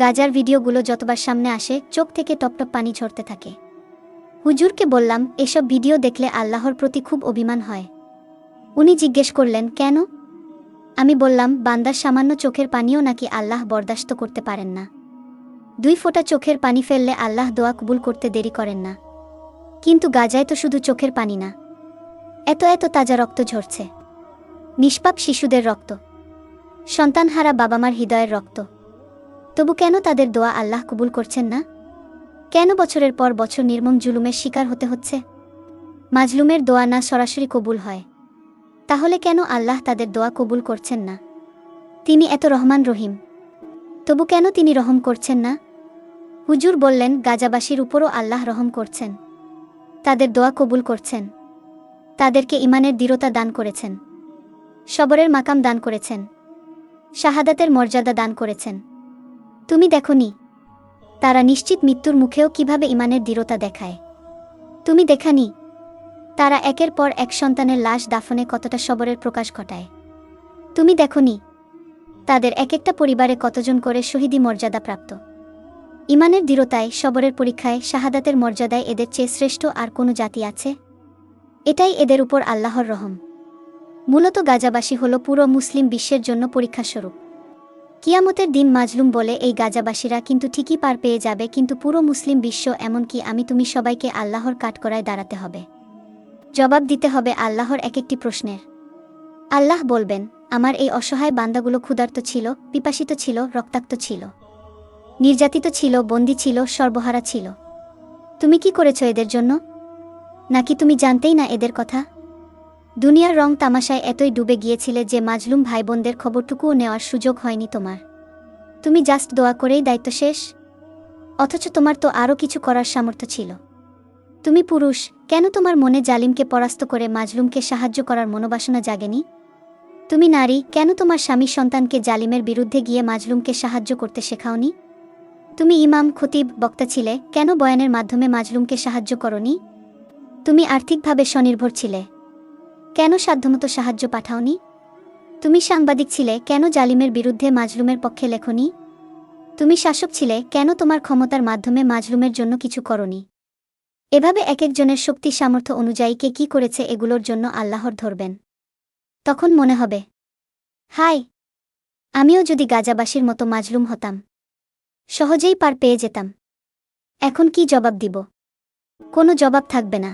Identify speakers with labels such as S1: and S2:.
S1: গাজার ভিডিওগুলো যতবার সামনে আসে, চোখ থেকে টপটপ পানি ঝরতে থাকে। হুজুরকে বললাম, এসব ভিডিও দেখলে আল্লাহর প্রতি খুব অভিমান হয়। উনি জিজ্ঞেস করলেন, কেন? আমি বললাম, বান্দার সামান্য চোখের পানিও নাকি আল্লাহ বরদাস্ত করতে পারেন না। দুই ফোঁটা চোখের পানি ফেললে আল্লাহ দোয়া কবুল করতে দেরি করেন না। কিন্তু গাজায় তো শুধু চোখের পানি না। এত এত তাজা রক্ত ঝরছে। নিষ্পাপ শিশুদের রক্ত। সন্তানহারা বাবা মার হৃদয়ের রক্ত। তবু কেন তাদের দোয়া আল্লাহ কবুল করছেন না? কেন বছরের পর বছর নির্মম জুলুমের শিকার হতে হচ্ছে? মাজলুমের দোয়া না সরাসরি কবুল হয়। তাহলে কেন আল্লাহ তাদের দোয়া কবুল করছেন না? তিনি এত রহমান রহিম। তবু কেন তিনি রহম করছেন না? হুজুর বললেন, গাজাবাসীর উপরও আল্লাহ রহম করছেন। তাদের দোয়া কবুল করছেন। তাদেরকে ইমানের দৃঢ়তা দান করেছেন। সবরের মাকাম দান করেছেন। শাহাদাতের মর্যাদা দান করেছেন। তুমি দেখনি। তারা নিশ্চিত মৃত্যুর মুখেও কীভাবে ইমানের দৃঢ়তা দেখায়। তুমি দেখানি, তারা একের পর এক সন্তানের লাশ দাফনে কতটা সবরের প্রকাশ ঘটায়। তুমি দেখনি, তাদের এক একটা পরিবারে কতজন করে শহীদি মর্যাদা প্রাপ্ত। ইমানের দৃঢ়তায় সবরের পরীক্ষায় শাহাদাতের মর্যাদায় এদের চেয়ে শ্রেষ্ঠ আর কোনো জাতি আছে? এটাই এদের উপর আল্লাহর রহম। মূলত গাজাবাসী হল পুরো মুসলিম বিশ্বের জন্য পরীক্ষাস্বরূপ। কিয়ামতের দিন মাজলুম বলে এই গাজাবাসীরা কিন্তু ঠিকই পার পেয়ে যাবে, কিন্তু পুরো মুসলিম বিশ্ব এমনকি আমি তুমি সবাইকে আল্লাহর কাঠকড়ায় দাঁড়াতে হবে। জবাব দিতে হবে আল্লাহর এক একটি প্রশ্নের। আল্লাহ বলবেন, আমার এই অসহায় বান্দাগুলো ক্ষুধার্ত ছিল, পিপাসিত ছিল, রক্তাক্ত ছিল। নির্যাতিত ছিল, বন্দী ছিল, সর্বহারা ছিল। তুমি কি করেছ এদের জন্য? নাকি তুমি জানতেই না এদের কথা? দুনিয়ার রং তামাশায় এতই ডুবে গিয়েছিলে যে মাজলুম ভাই বোনদের খবরটুকুও নেওয়ার সুযোগ হয়নি তোমার। তুমি জাস্ট দোয়া করেই দায়িত্ব শেষ। অথচ তোমার তো আরও কিছু করার সামর্থ্য ছিল। তুমি পুরুষ, কেন তোমার মনে জালিমকে পরাস্ত করে মাজলুমকে সাহায্য করার মনোবাসনা জাগেনি? তুমি নারী, কেন তোমার স্বামী সন্তানকে জালিমের বিরুদ্ধে গিয়ে মাজলুমকে সাহায্য করতে শেখাওনি? তুমি ইমাম, খতিব, বক্তা ছিলে, কেন বয়ানের মাধ্যমে মাজলুমকে সাহায্য করনি? তুমি আর্থিকভাবে স্বনির্ভর ছিলে। কেন সাধ্যমতো সাহায্য পাঠাওনি? তুমি সাংবাদিক ছিলে, কেন জালিমের বিরুদ্ধে মাজলুমের পক্ষে লেখনি? তুমি শাসক ছিলে, কেন তোমার ক্ষমতার মাধ্যমে মাজলুমের জন্য কিছু করনি? এভাবে এক একজনের শক্তি সামর্থ্য অনুযায়ী কে কি করেছে এগুলোর জন্য আল্লাহর ধরবেন। তখন মনে হবে হাই আমিও যদি গাজাবাসীর মতো মাজলুম হতাম, সহজেই পার পেয়ে যেতাম। এখন কি জবাব দিব? কোনো জবাব থাকবে না।